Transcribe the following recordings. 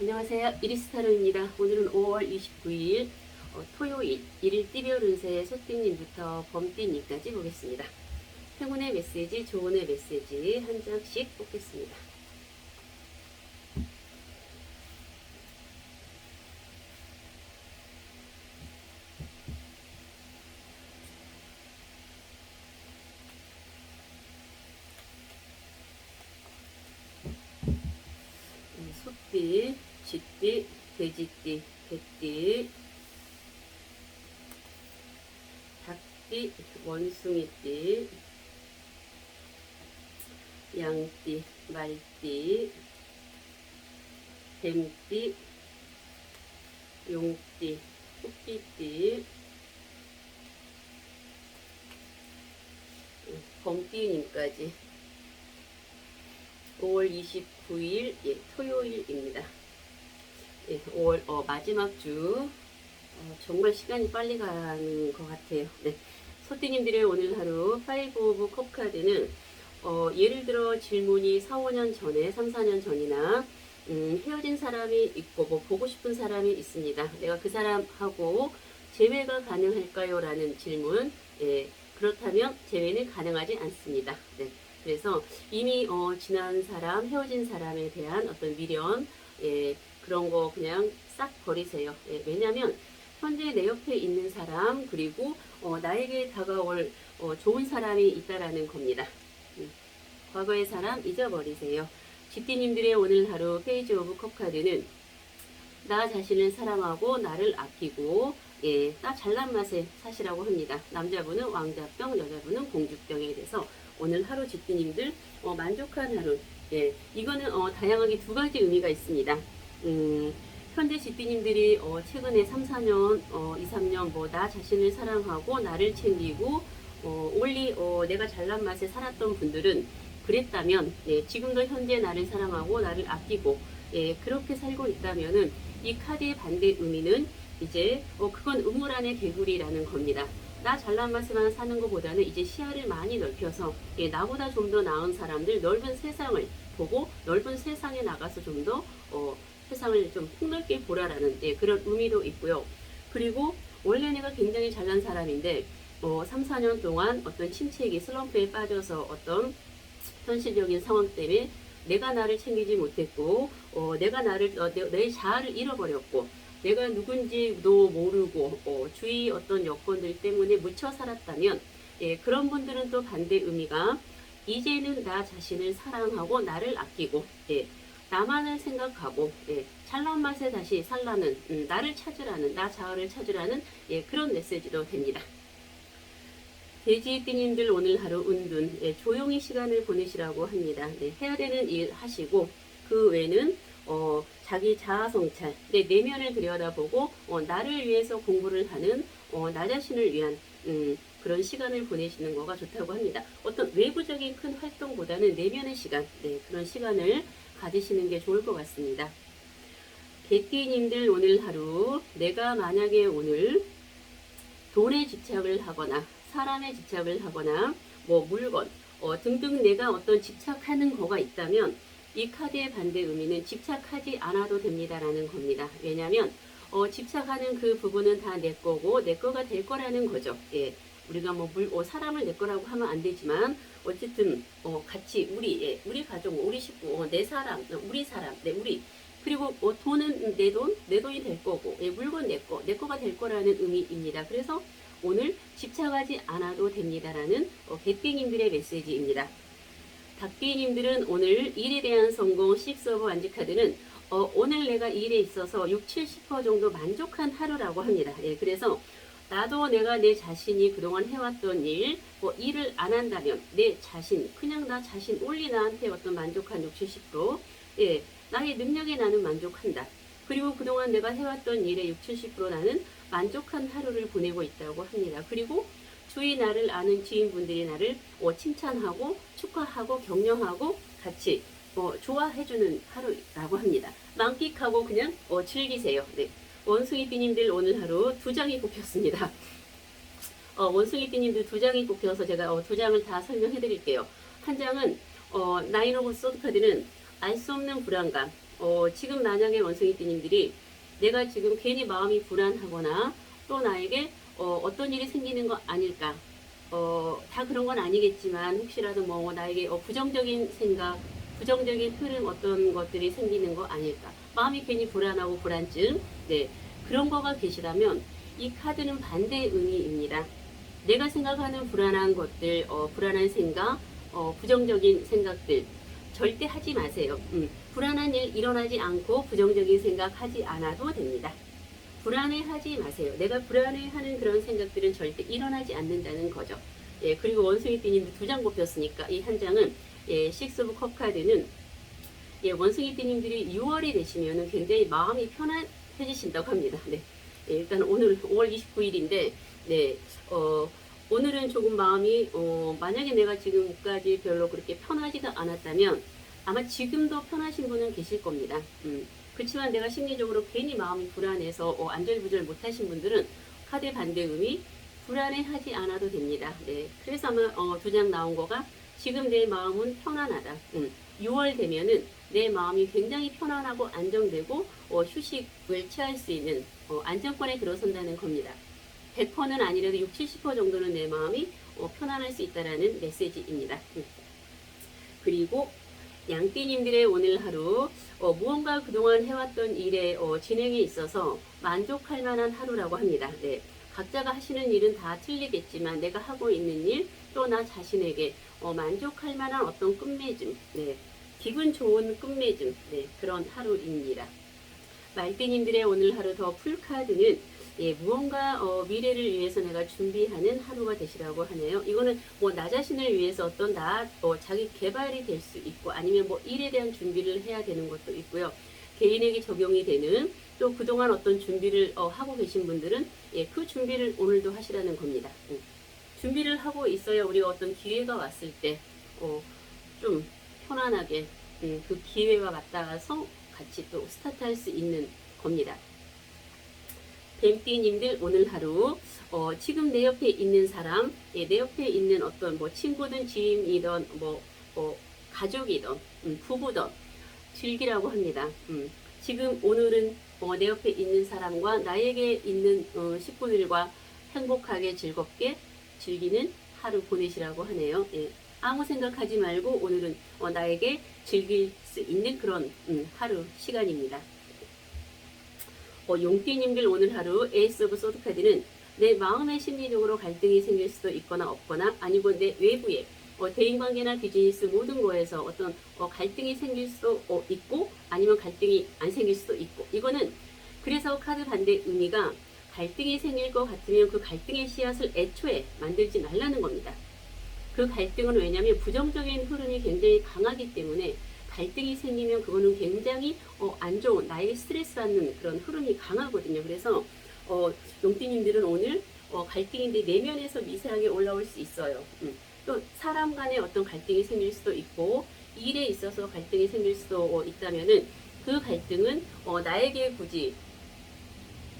안녕하세요. 이리스타로입니다. 오늘은 5월 29일 어, 토요일 일일 띠별 운세 소띠님부터 범띠님까지 보겠습니다. 행운의 메시지, 조언의 메시지 한 장씩 뽑겠습니다. 음, 소띠, 쥐띠, 돼지띠, 개띠, 닭띠, 원숭이띠, 양띠, 말띠, 뱀띠, 용띠, 토끼띠, 음, 범띠님까지 5월 29일 예, 토요일입니다. 예, 5월 어, 마지막 주 어, 정말 시간이 빨리 가는 것 같아요. 네. 소띠님들의 오늘 하루 5 오브 컵 카드는 어, 예를 들어 질문이 4, 5년 전에 3, 4년 전이나 음, 헤어진 사람이 있고 뭐 보고 싶은 사람이 있습니다. 내가 그 사람하고 재회가 가능할까요? 라는 질문. 예, 그렇다면 재회는 가능하지 않습니다. 네. 그래서 이미 어, 지난 사람, 헤어진 사람에 대한 어떤 미련, 예, 그런 거 그냥 싹 버리세요. 예, 왜냐하면 현재 내 옆에 있는 사람 그리고 어, 나에게 다가올 어, 좋은 사람이 있다라는 겁니다. 음, 과거의 사람 잊어버리세요. 집디님들의 오늘 하루 페이지 오브 컵 카드는 나 자신을 사랑하고 나를 아끼고 예, 나 잘난 맛에 사시라고 합니다. 남자분은 왕자병, 여자분은 공주병에 대해서 오늘 하루 집디님들 어, 만족한 하루. 예, 이거는 어, 다양하게 두 가지 의미가 있습니다. 음, 현재 집디님들이 어, 최근에 3, 4년, 어, 2, 3년 뭐 나 자신을 사랑하고 나를 챙기고 어, 올리 어, 내가 잘난 맛에 살았던 분들은 그랬다면 예, 지금도 현재 나를 사랑하고 나를 아끼고 예, 그렇게 살고 있다면은 이 카드의 반대 의미는 이제 어, 그건 우물 안의 개구리라는 겁니다. 나 잘난 맛에만 사는 것보다는 이제 시야를 많이 넓혀서 예, 나보다 좀 더 나은 사람들 넓은 세상을 보고 넓은 세상에 나가서 좀더 어, 세상을 좀 폭넓게 보라라는 예, 그런 의미도 있고요. 그리고 원래 내가 굉장히 잘난 사람인데 어, 3, 4년 동안 어떤 침체기 슬럼프에 빠져서 어떤 현실적인 상황 때문에 내가 나를 챙기지 못했고 어, 내가 나를 어, 내, 내 자아를 잃어버렸고 내가 누군지도 모르고 어, 주위 어떤 여건들 때문에 묻혀 살았다면 예, 그런 분들은 또 반대 의미가 이제는 나 자신을 사랑하고 나를 아끼고 예, 나만을 생각하고 예, 잘난 맛에 다시 살라는 음, 나를 찾으라는 나 자아를 찾으라는 예, 그런 메시지도 됩니다. 돼지띠님들 오늘 하루 운둔 예, 조용히 시간을 보내시라고 합니다. 네, 해야 되는 일 하시고 그 외에는 어, 자기 자아 성찰, 내 내면을 들여다보고 어, 나를 위해서 공부를 하는 어, 나 자신을 위한 음, 그런 시간을 보내시는 거가 좋다고 합니다. 어떤 외부적인 큰 활동보다는 내면의 시간, 네, 그런 시간을 가지시는 게 좋을 것 같습니다. 개띠님들 오늘 하루 내가 만약에 오늘 돈에 집착을 하거나 사람에 집착을 하거나 뭐 물건 어, 등등 내가 어떤 집착하는 거가 있다면 이 카드의 반대 의미는 집착하지 않아도 됩니다라는 겁니다. 왜냐하면 어, 집착하는 그 부분은 다 내 거고 내 거가 될 거라는 거죠. 예. 우리가 뭐 물, 어, 사람을 내 거라고 하면 안 되지만 어쨌든 어, 같이 우리 예, 우리 가족, 우리 식구, 어, 내 사람, 어, 우리 사람, 네 우리 그리고 어, 돈은 내 돈, 내 돈이 될 거고 예, 물건 내 거, 내 거가 될 거라는 의미입니다. 그래서 오늘 집착하지 않아도 됩니다라는 어, 개땡님들의 메시지입니다. 닭띠님들은 오늘 일에 대한 성공 6 오브 안지 카드는 어, 오늘 내가 일에 있어서 6, 70% 정도 만족한 하루라고 합니다. 예, 그래서 나도 내가 내 자신이 그동안 해왔던 일, 뭐 일을 안 한다면 내 자신, 그냥 나 자신, 올리 나한테 어떤 만족한 6, 70%, 예, 나의 능력에 나는 만족한다. 그리고 그동안 내가 해왔던 일에 6, 70% 나는 만족한 하루를 보내고 있다고 합니다. 그리고 주위 나를 아는 지인분들이 나를 어, 칭찬하고 축하하고 격려하고 같이 어, 좋아해주는 하루라고 합니다. 만끽하고 그냥 어, 즐기세요. 네. 원숭이 띠님들 오늘 하루 두 장이 뽑혔습니다. 어, 원숭이 띠님들 두 장이 뽑혀서 제가 어, 두 장을 다 설명해 드릴게요. 한 장은 어, 나인 오브 소드 카드는 알 수 없는 불안감, 어, 지금 만약에 원숭이 띠님들이 내가 지금 괜히 마음이 불안하거나 또 나에게 어, 어떤 일이 생기는 거 아닐까 어, 다 그런 건 아니겠지만 혹시라도 뭐 나에게 어, 부정적인 생각 부정적인 흐름 어떤 것들이 생기는 거 아닐까 마음이 괜히 불안하고 불안증 네 그런 거가 계시다면 이 카드는 반대의 의미입니다. 내가 생각하는 불안한 것들 어, 불안한 생각 어, 부정적인 생각들 절대 하지 마세요. 음, 불안한 일 일어나지 않고 부정적인 생각 하지 않아도 됩니다. 불안해하지 마세요. 내가 불안해하는 그런 생각들은 절대 일어나지 않는다는 거죠. 예, 그리고 원숭이띠님도 두장 뽑혔으니까 이 한 장은 예, 식스 오브 컵 카드는 예, 원숭이 띠님들이 6월이 되시면은 굉장히 마음이 편안해지신다고 합니다. 네. 예, 일단 오늘 5월 29일인데, 네, 어, 오늘은 조금 마음이, 어, 만약에 내가 지금까지 별로 그렇게 편하지가 않았다면, 아마 지금도 편하신 분은 계실 겁니다. 음, 그렇지만 내가 심리적으로 괜히 마음이 불안해서 어, 안절부절 못하신 분들은 카드 반대 의미 불안해하지 않아도 됩니다. 네, 그래서 아마 어, 두 장 나온 거가 지금 내 마음은 편안하다. 음, 6월 되면은 내 마음이 굉장히 편안하고 안정되고 어, 휴식을 취할 수 있는 어, 안정권에 들어선다는 겁니다. 100%는 아니라도 60, 70% 정도는 내 마음이 어, 편안할 수 있다라는 메시지입니다. 음. 그리고 양띠님들의 오늘 하루 어, 무언가 그동안 해왔던 일에 어, 진행에 있어서 만족할 만한 하루라고 합니다. 네. 각자가 하시는 일은 다 틀리겠지만 내가 하고 있는 일 또 나 자신에게 어, 만족할 만한 어떤 끝맺음, 네. 기분 좋은 끝맺음, 네. 그런 하루입니다. 말띠님들의 오늘 하루 더 풀카드는 예, 무언가 어, 미래를 위해서 내가 준비하는 하루가 되시라고 하네요. 이거는 뭐 나 자신을 위해서 어떤 나 어, 자기 개발이 될 수 있고 아니면 뭐 일에 대한 준비를 해야 되는 것도 있고요. 개인에게 적용이 되는 또 그동안 어떤 준비를 어, 하고 계신 분들은 예, 그 준비를 오늘도 하시라는 겁니다. 음. 준비를 하고 있어야 우리가 어떤 기회가 왔을 때 어, 좀 편안하게 음, 그 기회와 맞닿아서 같이 또 스타트할 수 있는 겁니다. 뱀띠님들 오늘 하루 어, 지금 내 옆에 있는 사람, 예, 내 옆에 있는 어떤 뭐 친구든 지인이든 뭐, 뭐 가족이든 음, 부부든 즐기라고 합니다. 음, 지금 오늘은 어, 내 옆에 있는 사람과 나에게 있는 어, 식구들과 행복하게 즐겁게 즐기는 하루 보내시라고 하네요. 예, 아무 생각하지 말고 오늘은 어, 나에게 즐길 수 있는 그런 음, 하루 시간입니다. 어, 용띠님들 오늘 하루 에이스 오브 소드 카드는 내 마음의 심리적으로 갈등이 생길 수도 있거나 없거나 아니고 내 외부에 어, 대인관계나 비즈니스 모든 거에서 어떤 어, 갈등이 생길 수도 어, 있고 아니면 갈등이 안 생길 수도 있고 이거는 그래서 카드 반대 의미가 갈등이 생길 것 같으면 그 갈등의 씨앗을 애초에 만들지 말라는 겁니다. 그 갈등은 왜냐하면 부정적인 흐름이 굉장히 강하기 때문에 갈등이 생기면 그거는 굉장히 어, 안 좋은 나에게 스트레스 받는 그런 흐름이 강하거든요. 그래서 어, 용띠님들은 오늘 어, 갈등인데 내면에서 미세하게 올라올 수 있어요. 음. 또 사람 간의 어떤 갈등이 생길 수도 있고 일에 있어서 갈등이 생길 수도 어, 있다면은 그 갈등은 어, 나에게 굳이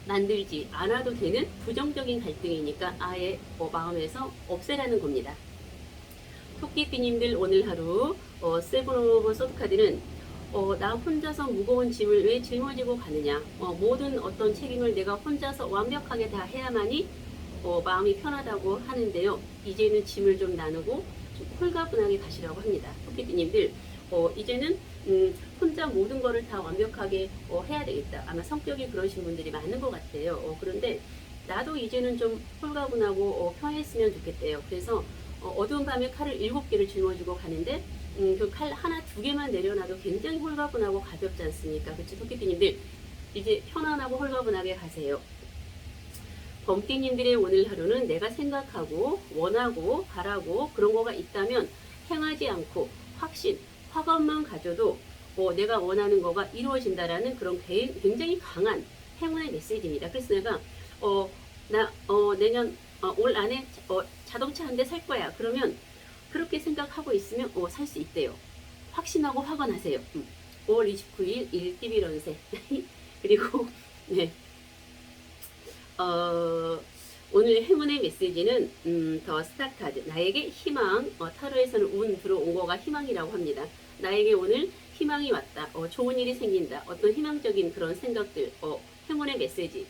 만들지 않아도 되는 부정적인 갈등이니까 아예 어, 마음에서 없애라는 겁니다. 토끼띠님들 오늘 하루 어, 세븐 오브 소드카드는 어, 나 혼자서 무거운 짐을 왜 짊어지고 가느냐. 어, 모든 어떤 책임을 내가 혼자서 완벽하게 다 해야만이 어, 마음이 편하다고 하는데요. 이제는 짐을 좀 나누고 좀 홀가분하게 가시라고 합니다. 토끼띠님들 어, 이제는 음, 혼자 모든 거를 다 완벽하게 어, 해야 되겠다. 아마 성격이 그러신 분들이 많은 것 같아요. 어, 그런데 나도 이제는 좀 홀가분하고 어, 편했으면 좋겠대요. 그래서 어, 어두운 밤에 칼을 일곱 개를 짊어지고 가는데 음, 그 칼 하나 두 개만 내려놔도 굉장히 홀가분하고 가볍지 않습니까? 그렇죠, 토끼띠님들 이제 편안하고 홀가분하게 가세요. 범띠님들의 오늘 하루는 내가 생각하고 원하고 바라고 그런 거가 있다면 행하지 않고 확신, 확언만 가져도 어, 내가 원하는 거가 이루어진다라는 그런 개- 굉장히 강한 행운의 메시지입니다. 그래서 내가 어, 나 어, 내년 어, 올 안에 어, 자동차 한 대 살 거야. 그러면 그렇게 생각하고 있으면 어, 살 수 있대요. 확신하고 확언하세요. 음. 5월 29일 1TV 런세 그리고 네. 어, 오늘 행운의 메시지는 음, 더 스타 카드 나에게 희망 어, 타로에서는 운 들어온 거가 희망이라고 합니다. 나에게 오늘 희망이 왔다. 어, 좋은 일이 생긴다. 어떤 희망적인 그런 생각들, 어, 행운의 메시지.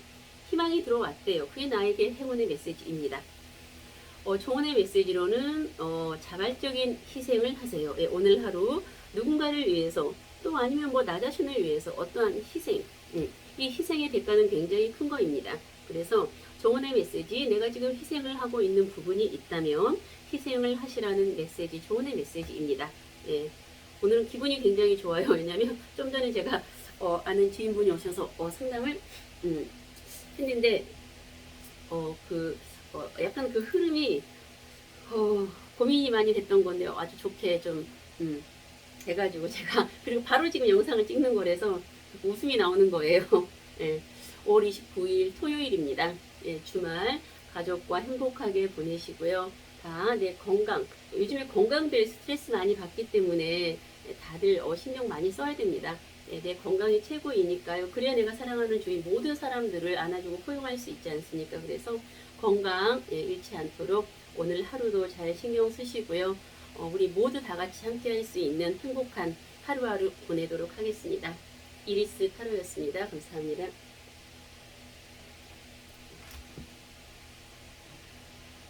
희망이 들어왔대요. 그게 나에게 행운의 메시지입니다. 어, 조언의 메시지로는 어, 자발적인 희생을 하세요. 예, 오늘 하루 누군가를 위해서 또 아니면 뭐 나 자신을 위해서 어떠한 희생, 음, 이 희생의 대가는 굉장히 큰 거입니다. 그래서 조언의 메시지, 내가 지금 희생을 하고 있는 부분이 있다면 희생을 하시라는 메시지, 조언의 메시지입니다. 예, 오늘은 기분이 굉장히 좋아요. 왜냐하면 좀 전에 제가 어, 아는 지인분이 오셔서 어, 상담을 음, 했는데 어, 그 어, 약간 그 흐름이 어, 고민이 많이 됐던 건데요. 아주 좋게 좀 음, 돼가지고 제가 그리고 바로 지금 영상을 찍는 거라서 웃음이 나오는 거예요. 예, 5월 29일 토요일입니다. 예, 주말 가족과 행복하게 보내시고요. 다 내 건강 요즘에 건강들 스트레스 많이 받기 때문에 다들 어, 신경 많이 써야 됩니다. 예, 내 건강이 최고이니까요. 그래야 내가 사랑하는 주위 모든 사람들을 안아주고 포용할 수 있지 않습니까? 그래서 건강 예, 잃지 않도록 오늘 하루도 잘 신경 쓰시고요. 어, 우리 모두 다 같이 함께 할 수 있는 행복한 하루하루 보내도록 하겠습니다. 이리스 타로였습니다. 감사합니다.